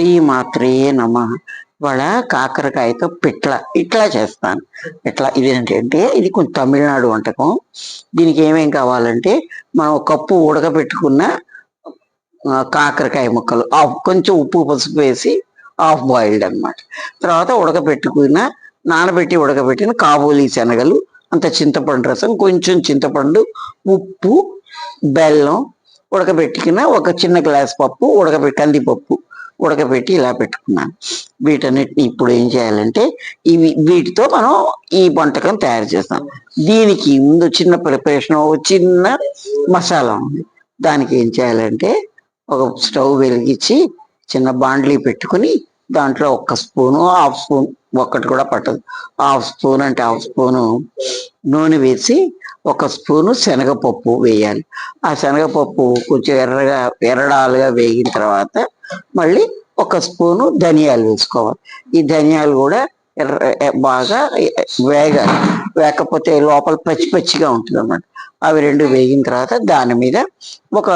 శ్రీమాత్రే నమ. వాళ్ళ కాకరకాయతో పిట్ల. ఇట్లా చేస్తాను. ఇట్లా ఇది ఏంటంటే ఇది కొంచెం తమిళనాడు వంటకం. దీనికి ఏమేం కావాలంటే మనం కప్పు ఉడకబెట్టుకున్న కాకరకాయ ముక్కలు. ఆఫ్ కొంచెం ఉప్పు పసుపు వేసి ఆఫ్ బాయిల్డ్ అనమాట తర్వాత ఉడకబెట్టుకున్న నానబెట్టి ఉడకబెట్టిన కాబూలి శనగలు అంత చింతపండు రసం కొంచెం చింతపండు ఉప్పు బెల్లం ఉడకబెట్టుకున్న ఒక చిన్న గ్లాస్ పప్పు ఉడకబెట్టి కందిపప్పు. ఉడకబెట్టి ఇలా పెట్టుకున్నాను. వీటన్నిటిని ఇప్పుడు ఏం చేయాలంటే ఇవి వీటితో మనం ఈ వంటకం తయారు చేస్తాం. దీనికి ముందు చిన్న ప్రిపరేషన్ ఒక చిన్న మసాలా ఉంది. దానికి ఏం చేయాలంటే ఒక స్టవ్ వెలిగించి చిన్న బాండ్లీ పెట్టుకుని దాంట్లో ఒక్క స్పూను హాఫ్ స్పూన్ ఒక్కటి కూడా పట్టదు. హాఫ్ స్పూన్ అంటే హాఫ్ స్పూను నూనె వేసి ఒక స్పూను శనగపప్పు వేయాలి. ఆ శనగపప్పు కొంచెం ఎర్రగా ఎర్రడాలుగా వేగిన తర్వాత మళ్ళీ ఒక స్పూను ధనియాలు వేసుకోవాలి. ఈ ధనియాలు కూడా ఎర్ర బాగా వేగాలి. వేకపోతే లోపల పచ్చి పచ్చిగా ఉంటుంది అన్నమాట అవి రెండు వేగిన తర్వాత దాని మీద ఒక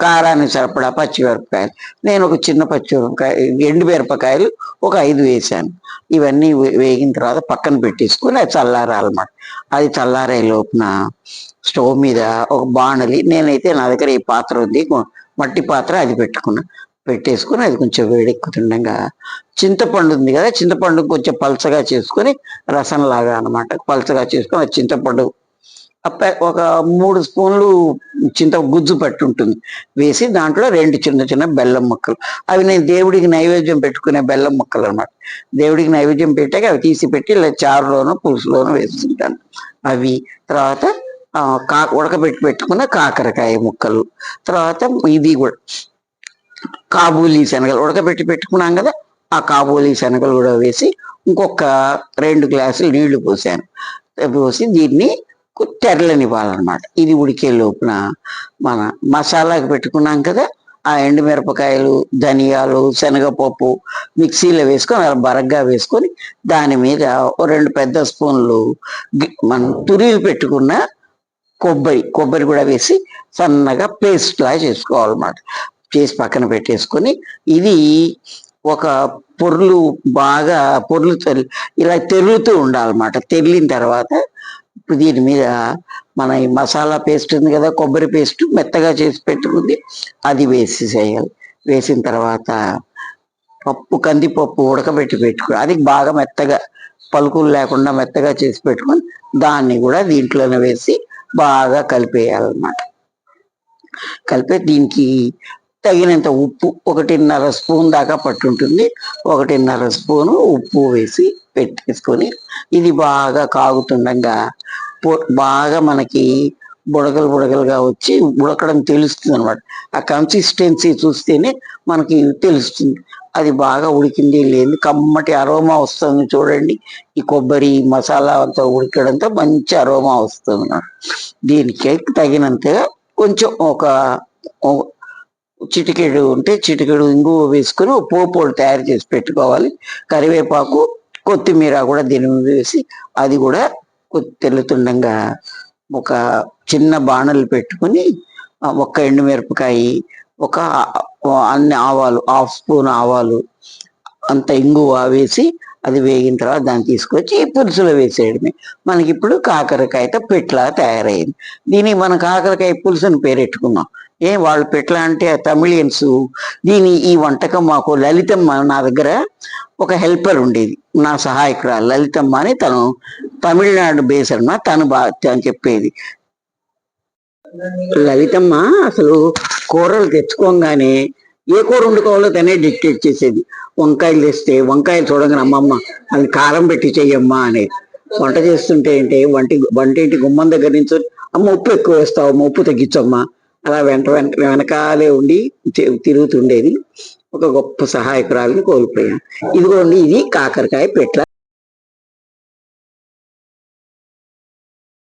కారానికి సరిపడా పచ్చిమిరపకాయలు. నేను ఒక చిన్న పచ్చిమిరపకాయ ఎండు మిరపకాయలు ఒక ఐదు వేసాను. ఇవన్నీ వేగిన తర్వాత పక్కన పెట్టేసుకుని అది చల్లారాలన్నమాట. అది చల్లారే లోపున స్టవ్ మీద ఒక బాణలి నేనైతే నా దగ్గర ఈ పాత్ర ఉంది మట్టి పాత్ర అది పెట్టుకున్నా. పెట్టేసుకుని అది కొంచెం వేడెక్కుతుండగా చింతపండు ఉంది కదా చింతపండు కొంచెం పలచగా చేసుకొని రసం లాగా అనమాట పలచగా చేసుకొని ఆ చింతపండు అప్ప ఒక మూడు స్పూన్లు చింత గుజ్జు పట్టి ఉంటుంది వేసి దాంట్లో రెండు చిన్న చిన్న బెల్లం ముక్కలు. అవి నేను దేవుడికి నైవేద్యం పెట్టుకునే బెల్లం ముక్కలు అన్నమాట. దేవుడికి నైవేద్యం పెట్టాక అవి తీసి పెట్టి ఇలా చారులోనో పులుసులోనో వేస్తుంటాను. అవి తర్వాత కా ఉడకబెట్టి పెట్టుకున్న కాకరకాయ ముక్కలు. తర్వాత ఇది కూడా కాబూలీ శనగలు ఉడకబెట్టి పెట్టుకున్నాం కదా ఆ కాబూలీ శనగలు కూడా వేసి ఇంకొక రెండు గ్లాసులు నీళ్ళు పోసాను. పోసి దీన్ని తెరలనివ్వాలన్నమాట ఇది ఉడికే లోపున మన మసాలాకి పెట్టుకున్నాం కదా ఆ ఎండుమిరపకాయలు ధనియాలు శనగపప్పు మిక్సీలో వేసుకొని అలా బరగ్గా వేసుకొని దాని మీద రెండు పెద్ద స్పూన్లు మనం తురిమి పెట్టుకున్న కొబ్బరి కొబ్బరి కూడా వేసి సన్నగా పేస్ట్ లా చేసుకోవాలన్నమాట. చేసి పక్కన పెట్టేసుకొని ఇది ఒక పొర్లు బాగా పొర్లు తెల్- ఇలా తెరులుతూ ఉండాలన్నమాట. తెరిలిన తర్వాత ఇప్పుడు దీని మీద మన ఈ మసాలా పేస్ట్ ఉంది కదా కొబ్బరి పేస్ట్ మెత్తగా చేసి పెట్టుకుంది అది వేసి చేయాలి వేసిన తర్వాత పప్పు కందిపప్పు ఉడకబెట్టి పెట్టుకుని అది బాగా మెత్తగా పలుకులు లేకుండా మెత్తగా చేసి పెట్టుకొని దాన్ని కూడా దీంట్లోనే వేసి బాగా కలిపేయాలన్నమాట. కలిపే దీనికి తగినంత ఉప్పు ఒకటిన్నర స్పూన్ దాకా పట్టుంటుంది. ఒకటిన్నర స్పూను ఉప్పు వేసి పెట్టేసుకొని ఇది బాగా కాగుతుండగా బాగా మనకి బుడగలు బుడగలుగా వచ్చి ఉడకడం తెలుస్తుంది అనమాట ఆ కన్సిస్టెన్సీ చూస్తేనే మనకి తెలుస్తుంది. అది బాగా ఉడికింది లేదు కమ్మటి అరోమా వస్తుంది చూడండి. ఈ కొబ్బరి మసాలా అంతా ఉడకడంతో మంచి అరోమా వస్తుంది అన్నమాట. దీనికి తగినంతగా కొంచెం ఒక చిటికెడు ఉంటే చిటికెడు ఇంగువ వేసుకొని పోపోడు తయారు చేసి పెట్టుకోవాలి. కరివేపాకు కొత్తిమీర కూడా దీని మీద వేసి అది కూడా కొ- ఒక చిన్న బాణలు పెట్టుకుని ఒక ఎండు ఎండుమిరపకాయ ఒక అన్ని ఆవాలు హాఫ్ స్పూన్ ఆవాలు అంత ఇంగువ వేసి అది వేగిన తర్వాత దాన్ని తీసుకొచ్చి పులుసులో వేసేయడమే. మనకి ఇప్పుడు కాకరకాయతో పెట్లా తయారైంది. దీనికి మనం కాకరకాయ పులుసుని పేరెట్టుకున్నాం. ఏ వాళ్ళు పెట్ల అంటే తమిళియన్స్ దీని ఈ వంటకం మాకు లలితమ్మ నా దగ్గర ఒక హెల్పర్ ఉండేది నా సహాయకురాలు. లలితమ్మ అని తను తమిళనాడు బేస్ అన్న తను బాగా అని చెప్పేది. లలితమ్మ అసలు కూరలు తెచ్చుకోగానే ఏ కూర వండుకోవాలో తనే డిక్టేట్ చేసేది. వంకాయలు తెస్తే వంకాయలు చూడగానే అమ్మమ్మ అది కారం పెట్టి చెయ్యమ్మా అనేది. వంట చేస్తుంటే ఏంటి వంటి వంటింటి గుమ్మం దగ్గర నుంచి అమ్మ ఉప్పు ఎక్కువ వేస్తావు అమ్మ ఉప్పు తగ్గించమ్మా. అలా వెంట వెంట వెనకాలే ఉండి తిరుగుతుండేది. ఒక గొప్ప సహాయకురాలని కోల్పోయాను. ఇదిగోండి ఇది కాకరకాయ పెట్ల